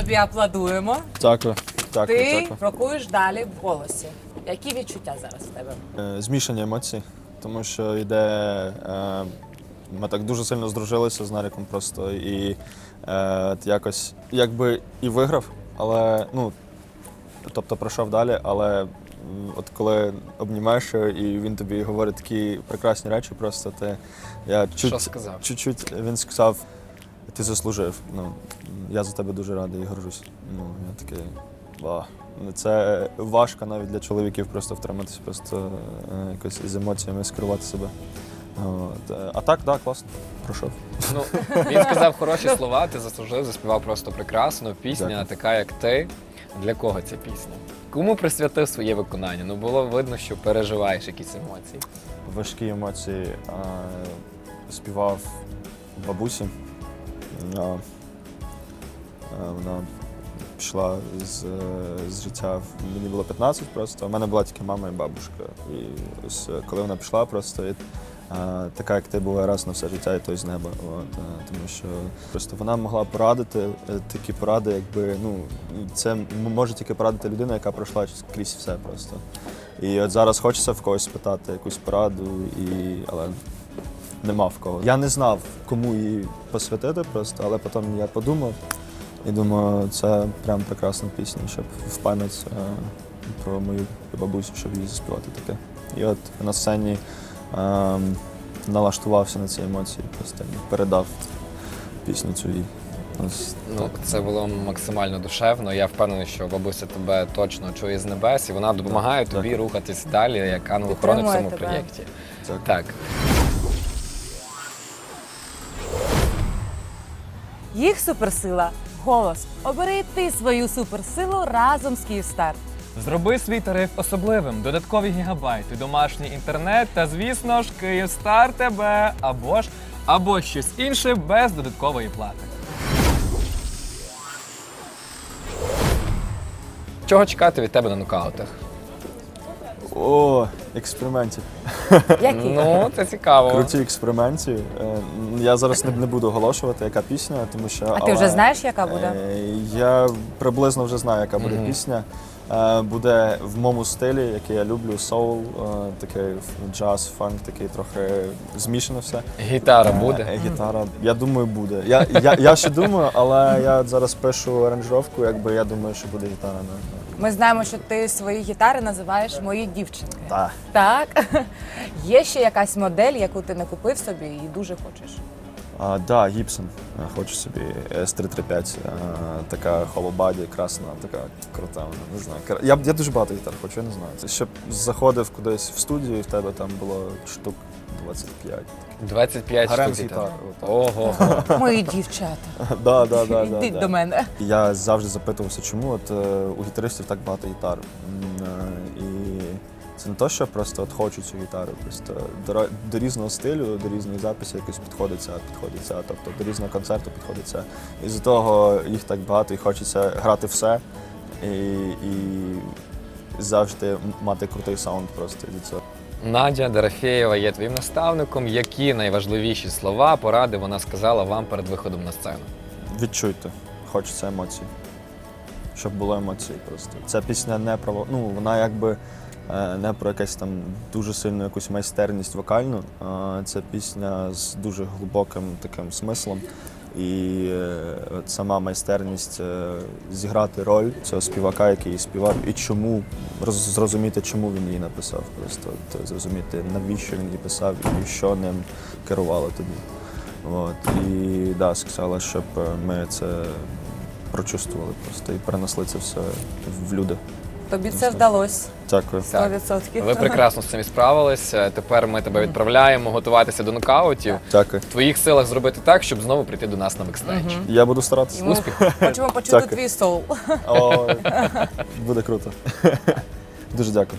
тобі аплодуємо. Дякую. Дякую, Ти дякую. крокуєш далі в голосі. Які відчуття зараз в тебе? Е, Змішані емоції, тому що йде. Е, ми так дуже сильно здружилися з Наріком просто і е, якось якби і виграв, але ну, тобто пройшов далі, але от коли обнімаєш і він тобі говорить такі прекрасні речі, просто ти я чуть, Що сказав? чуть-чуть він сказав, ти заслужив. Ну, я за тебе дуже радий і горжусь. Ну, я такий. Ну, Це важко навіть для чоловіків просто втриматися, просто е, якось із емоціями скерувати себе. От. А так, так, класно. Пройшов. Ну, він сказав хороші слова, ти заслужив, заспівав просто прекрасно. Пісня Дякую. така, як ти. Для кого ця пісня? Кому присвятив своє виконання? Ну було видно, що переживаєш якісь емоції. Важкі емоції е, співав бабусі. Е, Вона пішла з, е, з життя. Мені було 15 просто. У мене була тільки мама і бабушка. І ось е, коли вона пішла, просто е, така, як ти буває раз на все життя, і той з неба. От, е, тому що просто вона могла порадити е, такі поради, якби ну це може тільки порадити людина, яка пройшла крізь все просто. І от зараз хочеться в когось спитати якусь пораду, і... але нема в кого. Я не знав, кому її посвятити просто, але потім я подумав і думаю, це прям прекрасна пісня, щоб в пам'ять е, про мою бабусю, щоб її заспівати таке. І от на сцені е, налаштувався на ці емоції, просто передав пісню цю їй. Ось Ну, це було максимально душевно. Я впевнений, що бабуся тебе точно чує з небес, і вона допомагає Так, тобі так. рухатись далі, як ангел-охоронець в цьому тебе. проєкті. так. Так. Їх суперсила голос. Обери ти свою суперсилу разом з Київстар. Зроби свій тариф особливим, додаткові гігабайти, домашній інтернет та, звісно ж, Київстар тебе або ж або щось інше без додаткової плати. Чого чекати від тебе на нокаутах? О, експериментів. Які? Ну, це цікаво. Круті експерименти. Е, Я зараз не, не буду оголошувати, яка пісня, тому що. А ти вже але, знаєш, яка буде? е, Я приблизно вже знаю, яка буде пісня. Е, Буде в моєму стилі, який я люблю, соул, е, такий джаз, фанк, такий трохи змішано все. Гітара Е, буде. Гітара, я думаю, буде. Я, я, я ще думаю, але я зараз пишу аранжировку, якби я думаю, що буде гітара. на- на- Ми знаємо, що ти свої гітари називаєш мої дівчинки. Та. Так. Є ще якась модель, яку ти не купив собі і дуже хочеш. А, да, Гібсон. Е, Хочу собі S335, е, така холобаді, красна, така крута. Вона, не знаю. Я, я дуже багато гітар хочу, я не знаю. Щоб заходив кудись в студію, і в тебе там було штук 25. 25 Гарем штук з гітар. гітар, Ого. Мої дівчата. Да, да, да, да, Йдіть да. до мене. Я завжди запитувався, чому от, е, у гітаристів так багато гітар. М, е, І це не то, що просто от хочу цю гітару. Просто до, ра- до різного стилю, до різних записів якось підходиться, підходиться. Тобто до різного концерту підходиться. І з того їх так багато і хочеться грати все. І, і завжди мати крутий саунд просто від цього. Надя Дорофєєва є твоїм наставником. Які найважливіші слова, поради вона сказала вам перед виходом на сцену? Відчуйте, хочеться емоцій. Щоб було емоції просто. Ця пісня не про ну, вона якби е, не про якусь там дуже сильну якусь майстерність вокальну. Це пісня з дуже глибоким таким смислом. І е, от сама майстерність е, зіграти роль цього співака, який співав, і чому зрозуміти, чому він її написав. Просто от, зрозуміти, навіщо він її писав і що ним керувало тоді. От, і да, сказала, щоб е, ми це прочувствували просто і перенесли це все в люди. Тобі це вдалося. Дякую. 100%. Ви прекрасно з цим справилися. Тепер ми тебе відправляємо готуватися до нокаутів. Дякую. В твоїх силах зробити так, щоб знову прийти до нас на бекстейдж. Я буду старатися. Йому Хочемо почути Дякую. твій соул. О, буде круто. Дуже дякую.